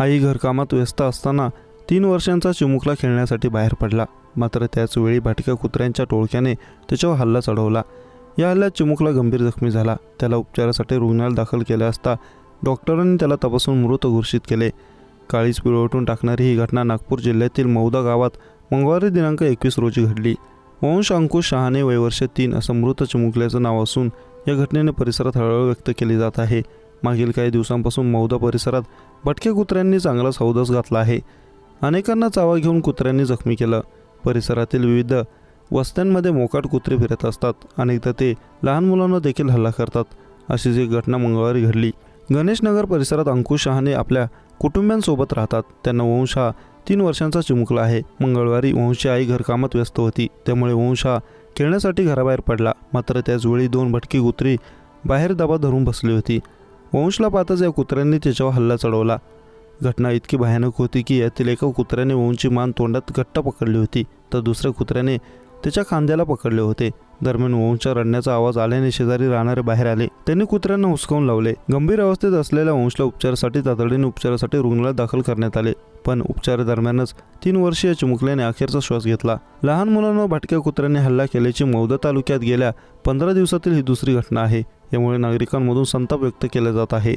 आई घरकामात व्यस्त असताना तीन वर्षांचा चिमुकला खेळण्यासाठी बाहेर पडला. मात्र त्याचवेळी भाटक्या भटक्या कुत्र्यांच्या टोळक्याने त्याच्यावर हल्ला चढवला. या हल्ल्यात चिमुकला गंभीर जखमी झाला. त्याला उपचारासाठी रुग्णालयात दाखल केले असता डॉक्टरांनी त्याला तपासून मृत घोषित केले. काळीच पिळवटून टाकणारी ही घटना नागपूर जिल्ह्यातील मौदा गावात मंगळवारी दिनांक एकवीस रोजी घडली. वंश अंकुश शहाणे वयवर्ष तीन असं मृत चिमुकल्याचं नाव असून या घटनेने परिसरात हळहळ व्यक्त केली जात आहे. मागील काही दिवसांपासून मौदा परिसरात भटक्या कुत्र्यांनी चांगला सौदस घातला आहे. अनेकांना चावा घेऊन कुत्र्यांनी जखमी केलं. परिसरातील विविध वस्त्यांमध्ये मोकाट कुत्रे फिरत असतात अनेकदा ते लहान मुलांना देखील हल्ला करतात. अशीच एक घटना मंगळवारी घडली. गणेशनगर परिसरात अंकुश शहाने आपल्या कुटुंबियांसोबत राहतात. त्यांना वंश हा तीन वर्षांचा चिमुकला आहे. मंगळवारी वंशची आई घरकामात व्यस्त होती. त्यामुळे वंश हा खेळण्यासाठी घराबाहेर पडला. मात्र त्याचवेळी दोन भटकी कुत्री बाहेर दबा धरून बसली होती. वंशला पाहताच या कुत्र्यांनी त्याच्यावर हल्ला चढवला. घटना इतकी भयानक होती की यातील एका कुत्र्याने वंशची मान तोंडात घट्ट पकडली होती. तर दुसऱ्या कुत्र्याने त्याच्या खांद्याला पकडले होते. दरम्यान वंशच्या रडण्याचा आवाज आल्याने शेजारी राहणारे बाहेर आले. त्यांनी कुत्र्यांना हुसकावून लावले. गंभीर अवस्थेत असलेल्या वंशला उपचारासाठी तातडीने उपचारासाठी रुग्णालयात दाखल करण्यात आले. पण उपचारादरम्यानच तीन वर्षीय चिमुकल्याने अखेरचा श्वास घेतला. लहान मुलांवर भटक्या कुत्र्यांनी हल्ला केल्याची मौदा तालुक्यात गेल्या पंधरा दिवसातील ही दुसरी घटना आहे. यामुळे नागरिकांमधून संताप व्यक्त केला जात आहे.